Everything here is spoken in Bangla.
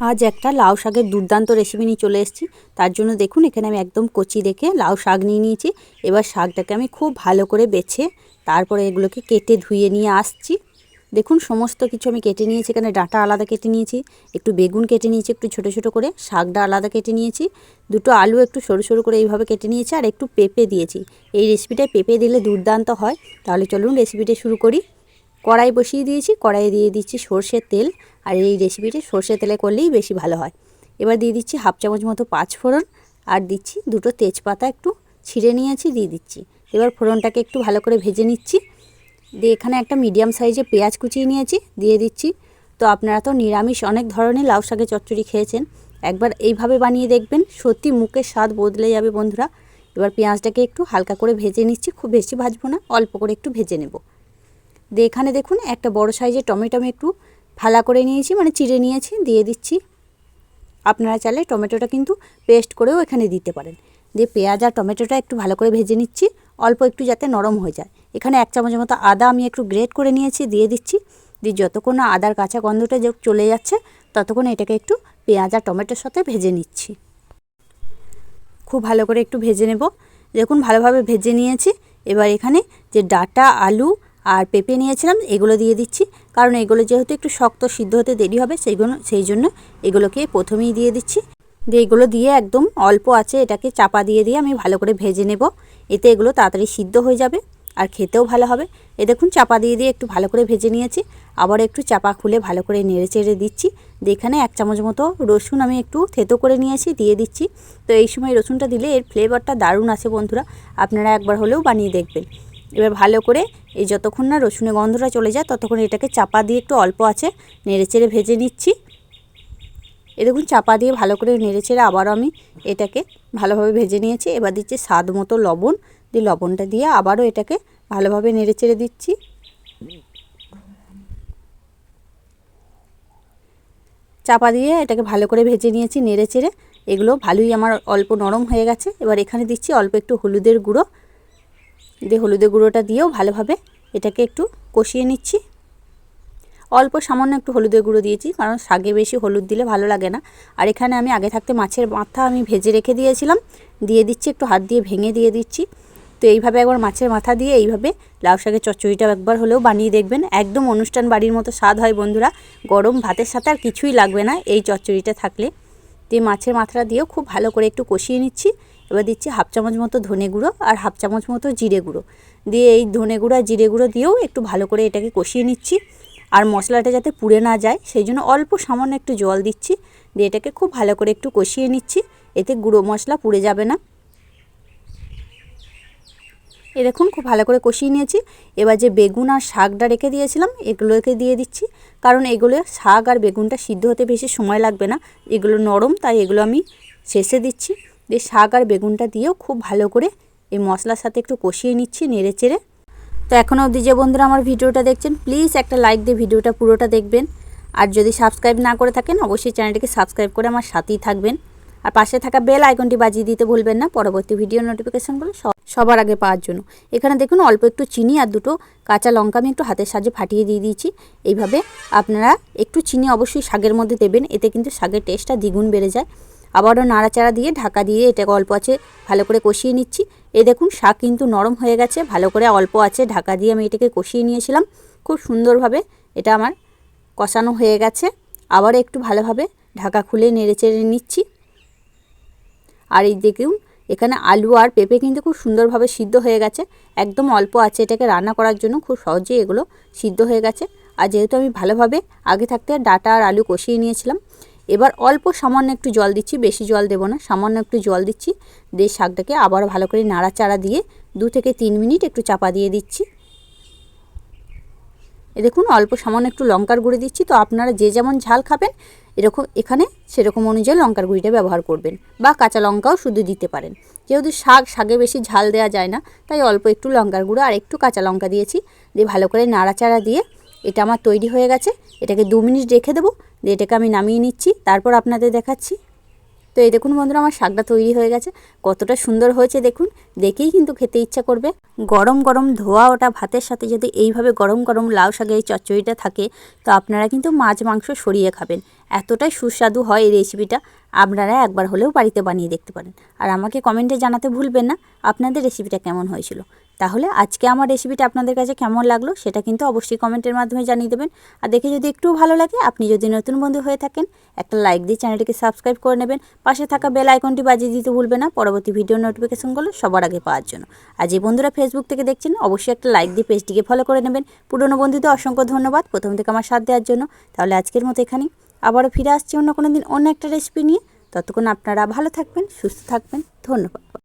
আজ একটা লাউ শাকের দুর্দান্ত রেসিপি নিয়ে চলে এসেছি। তার জন্য দেখুন, এখানে আমি একদম কচি দেখে লাউ শাক নিয়ে নিয়েছি। এবার শাকটাকে আমি খুব ভালো করে বেছে তারপরে এগুলোকে কেটে ধুয়ে নিয়ে আসছি। দেখুন, সমস্ত কিছু আমি কেটে নিয়েছি। এখানে ডাঁটা আলাদা কেটে নিয়েছি, একটু বেগুন কেটে নিয়েছি, একটু ছোটো ছোটো করে শাকটা আলাদা কেটে নিয়েছি। দুটো আলু একটু সরু সরু করে এইভাবে কেটে নিয়েছি আর একটু পেঁপে দিয়েছি। এই রেসিপিটায় পেঁপে দিলে দুর্দান্ত হয়। তাহলে চলুন রেসিপিটা শুরু করি। কড়াই বসিয়ে দিয়েছি, কড়াইয়ে দিয়ে দিচ্ছি সর্ষের তেল। আর এই রেসিপিটি সর্ষে তেলে করলেই বেশি ভালো হয়। এবার দিয়ে দিচ্ছি হাফ চামচ মতো পাঁচ ফোড়ন আর দিচ্ছি দুটো তেজপাতা একটু ছিঁড়ে নিয়েছি, দিয়ে দিচ্ছি। এবার ফোড়নটাকে একটু ভালো করে ভেজে নিচ্ছি। দিয়ে এখানে একটা মিডিয়াম সাইজে পেঁয়াজ কুচিয়ে নিয়েছি, দিয়ে দিচ্ছি। তো আপনারা তো নিরামিষ অনেক ধরনের লাউ শাকের চচ্চড়ি খেয়েছেন, একবার এইভাবে বানিয়ে দেখবেন, সত্যি মুখের স্বাদ বদলে যাবে বন্ধুরা। এবার পেঁয়াজটাকে একটু হালকা করে ভেজে নিচ্ছি, খুব বেশি ভাজবো না, অল্প করে একটু ভেজে নেব। দিয়ে এখানে দেখুন একটা বড় সাইজের টমেটো আমি একটু ফালা করে নিয়েছি মানে চিড়ে নিয়েছি, দিয়ে দিচ্ছি। আপনারা চাইলে টমেটোটা কিন্তু পেস্ট করেও এখানে দিতে পারেন। দিয়ে পেঁয়াজ আর টমেটোটা একটু ভালো করে ভেজে নিচ্ছি, অল্প একটু যাতে নরম হয়ে যায়। এখানে এক চামচের মতো আদা আমি একটু গ্রেট করে নিয়েছি, দিয়ে দিচ্ছি। দিয়ে যতক্ষণ না আদার কাঁচা গন্ধটা চলে যাচ্ছে, ততক্ষণ এটাকে একটু পেঁয়াজ আর টমেটোর সাথে ভেজে নিচ্ছি। খুব ভালো করে একটু ভেজে নেব। দেখুন, ভালোভাবে ভেজে নিয়েছি। এবার এখানে যে ডাটা, আলু আর পেঁপে নিয়েছিলাম, এগুলো দিয়ে দিচ্ছি। কারণ এগুলো যেহেতু একটু শক্ত, সিদ্ধ হতে দেরি হবে সেইগুলো সেই জন্য এগুলোকে প্রথমেই দিয়ে দিচ্ছি। দিয়ে এগুলো দিয়ে একদম অল্প আছে, এটাকে চাপা দিয়ে দিয়ে আমি ভালো করে ভেজে নেব। এতে এগুলো তাড়াতাড়ি সিদ্ধ হয়ে যাবে আর খেতেও ভালো হবে। এ দেখুন, চাপা দিয়ে দিয়ে একটু ভালো করে ভেজে নিয়েছি। আবার একটু চাপা খুলে ভালো করে নেড়ে চেড়ে দিচ্ছি। এখানে এক চামচ মতো রসুন আমি একটু থেতো করে নিয়েছি, দিয়ে দিচ্ছি। তো এই সময় রসুনটা দিলে এর ফ্লেভারটা দারুণ আছে বন্ধুরা। আপনারা একবার হলেও বানিয়ে দেখবেন। এবার ভালো করে এই যতক্ষণ না রসুনের গন্ধটা চলে যায় ততক্ষণ এটাকে চাপা দিয়ে একটু অল্প আছে নেড়ে চেড়ে ভেজে নিচ্ছি। এ দেখুন, চাপা দিয়ে ভালো করে নেড়ে চেড়ে আবারও আমি এটাকে ভালোভাবে ভেজে নিয়েছি। এবার দিচ্ছি স্বাদ মতো লবণ, দিয়ে লবণটা দিয়ে আবারও এটাকে ভালোভাবে নেড়ে চেড়ে দিচ্ছি। চাপা দিয়ে এটাকে ভালো করে ভেজে নিয়েছি নেড়ে চেড়ে এগুলো ভালোই আমার অল্প নরম হয়ে গেছে। এবার এখানে দিচ্ছি অল্প একটু হলুদের গুঁড়ো। দিয়ে হলুদের গুঁড়োটা দিয়েও ভালোভাবে এটাকে একটু কষিয়ে নিচ্ছি। অল্প সামান্য একটু হলুদের গুঁড়ো দিয়েছি, কারণ শাকে বেশি হলুদ দিলে ভালো লাগে না। আর এখানে আমি আগে থাকতে মাছের মাথা আমি ভেজে রেখে দিয়েছিলাম, দিয়ে দিচ্ছি একটু হাত দিয়ে ভেঙে দিয়ে দিচ্ছি। তো এইভাবে একবার মাছের মাথা দিয়ে এইভাবে লাউ শাকের চচ্চড়িটা একবার হলেও বানিয়ে দেখবেন। একদম অনুষ্ঠান বাড়ির মতো স্বাদ হয় বন্ধুরা, গরম ভাতের সাথে আর কিছুই লাগবে না এই চচ্চড়িটা থাকলে। দিয়ে মাছের মাথাটা দিয়েও খুব ভালো করে একটু কষিয়ে নিচ্ছি। এবার দিচ্ছি হাফ চামচ মতো ধনে গুঁড়ো আর হাফ চামচ মতো জিরে গুঁড়ো। দিয়ে এই ধনে গুঁড়ো আর জিরে গুঁড়ো দিয়েও একটু ভালো করে এটাকে কষিয়ে নিচ্ছি। আর মশলাটা যাতে পুড়ে না যায়, সেই জন্য অল্প সামান্য একটু জল দিচ্ছি। দিয়ে এটাকে খুব ভালো করে একটু কষিয়ে নিচ্ছি। এতে গুঁড়ো মশলা পুড়ে যাবে না। এ দেখুন, খুব ভালো করে কষিয়ে নিয়েছি। এবার যে বেগুন আর শাকটা রেখে দিয়েছিলাম, এগুলোকে দিয়ে দিচ্ছি। কারণ এগুলো শাক আর বেগুনটা সিদ্ধ হতে বেশি সময় লাগবে না। এগুলো নরম, তাই এগুলো আমি শেষে দিচ্ছি। দিয়ে শাক আর বেগুনটা দিয়েও খুব ভালো করে এই মশলার সাথে একটু কষিয়ে নিচ্ছি নেড়ে চেড়ে। তো এখনও অবধি যে বন্ধুরা আমার ভিডিওটা দেখছেন, প্লিজ একটা লাইক দিয়ে ভিডিওটা পুরোটা দেখবেন। আর যদি সাবস্ক্রাইব না করে থাকেন, অবশ্যই চ্যানেলটিকে সাবস্ক্রাইব করে আমার সাথেই থাকবেন। আর পাশে থাকা বেল আইকনটি বাজিয়ে দিতে ভুলবেন না। পরবর্তী ভিডিও নোটিফিকেশানগুলো সবার আগে পাওয়ার জন্য। এখানে দেখুন অল্প একটু চিনি আর দুটো কাঁচা লঙ্কা আমি একটু হাতের সাহায্যে ফাটিয়ে দিয়ে দিয়েছি। এইভাবে আপনারা একটু চিনি অবশ্যই শাকের মধ্যে দেবেন, এতে কিন্তু শাকের টেস্টটা দ্বিগুণ বেড়ে যায়। আবারও নাড়াচাড়া দিয়ে ঢাকা দিয়ে এটাকে অল্প আছে ভালো করে কষিয়ে নিচ্ছি। এ দেখুন শাক কিন্তু নরম হয়ে গেছে, ভালো করে অল্প আছে, ঢাকা দিয়ে আমি এটাকে কষিয়ে নিয়েছিলাম। খুব সুন্দরভাবে এটা আমার কষানো হয়ে গেছে। আবার একটু ভালোভাবে ঢাকা খুলে নেড়ে চেড়ে নিচ্ছি। আর এই দেখুন, এখানে আলু আর পেঁপে কিন্তু খুব সুন্দরভাবে সিদ্ধ হয়ে গেছে। একদম অল্প আছে এটাকে রান্না করার জন্য, খুব সহজেই এগুলো সিদ্ধ হয়ে গেছে। আর যেহেতু আমি ভালোভাবে আগে থাকতে ডাটা আর আলু কষিয়ে নিয়েছিলাম, এবার অল্প সামান্য একটু জল দিচ্ছি, বেশি জল দেবো না, সামান্য একটু জল দিচ্ছি। দিয়ে শাকটাকে আবার ভালো করে নাড়াচাড়া দিয়ে দু থেকে তিন মিনিট একটু চাপা দিয়ে দিচ্ছি। এ দেখুন, অল্প সামান্য একটু লঙ্কার গুঁড়ি দিচ্ছি। তো আপনারা যে যেমন ঝাল খাবেন এরকম এখানে সেরকম অনুযায়ী লঙ্কার গুঁড়িটা ব্যবহার করবেন বা কাঁচা লঙ্কাও শুধু দিতে পারেন। যেহেতু শাক, শাকে বেশি ঝাল দেওয়া যায় না, তাই অল্প একটু লঙ্কার গুঁড়ো আর একটু কাঁচা লঙ্কা দিয়েছি। দিয়ে ভালো করে নাড়াচাড়া দিয়ে এটা আমার তৈরি হয়ে গেছে। এটাকে দু মিনিট রেখে দেবো। দিয়ে এটাকে আমি নামিয়ে নিচ্ছি। তারপর আপনাদের দেখাচ্ছি তো এই দেখুন বন্ধুরা, আমার শাকটা তৈরি হয়ে গেছে। কতটা সুন্দর হয়েছে দেখুন। দেখেই কিন্তু খেতে ইচ্ছা করবে। গরম গরম ধোয়া ওটা ভাতের সাথে যদি এইভাবে গরম গরম লাউ শাকের এই চচ্চড়িটা থাকে, তো আপনারা কিন্তু মাছ, মাংস সরিয়ে খাবেন। এতটাই সুস্বাদু হয় এই রেসিপিটা আপনারা একবার হলেও বাড়িতে বানিয়ে দেখতে পারেন। আর আমাকে কমেন্টে জানাতে ভুলবেন না, আপনাদের রেসিপিটা কেমন হয়েছিল। তাহলে আজকে আমার রেসিপিটা আপনাদের কাছে কেমন লাগল সেটা কিন্তু অবশ্যই কমেন্টের মাধ্যমে জানিয়ে দেবেন। আর দেখে যদি একটু ভালো লাগে, আপনি যদি নতুন বন্ধু হয়ে থাকেন, একটা লাইক দিয়ে চ্যানেলটিকে সাবস্ক্রাইব করে নেবেন। পাশে থাকা বেল আইকনটি বাজিয়ে দিতে ভুলবেন না, পরবর্তী ভিডিও নোটিফিকেশনগুলো সবার আগে পাওয়ার জন্য। আর যে বন্ধুরা ফেসবুক থেকে দেখছেন, অবশ্যই একটা লাইক দিয়ে পেজটিকে ফলো করে নেবেন। পুরনো বন্ধুদের অসংখ্য ধন্যবাদ প্রথম থেকে আমার সাথ দেওয়ার জন্য। তাহলে আজকের মতো এখানেই। আবারও ফিরে আসছি অন্য কোনো দিন অন্য একটা রেসিপি নিয়ে। ততক্ষণ আপনারা ভালো থাকবেন, সুস্থ থাকবেন। ধন্যবাদ।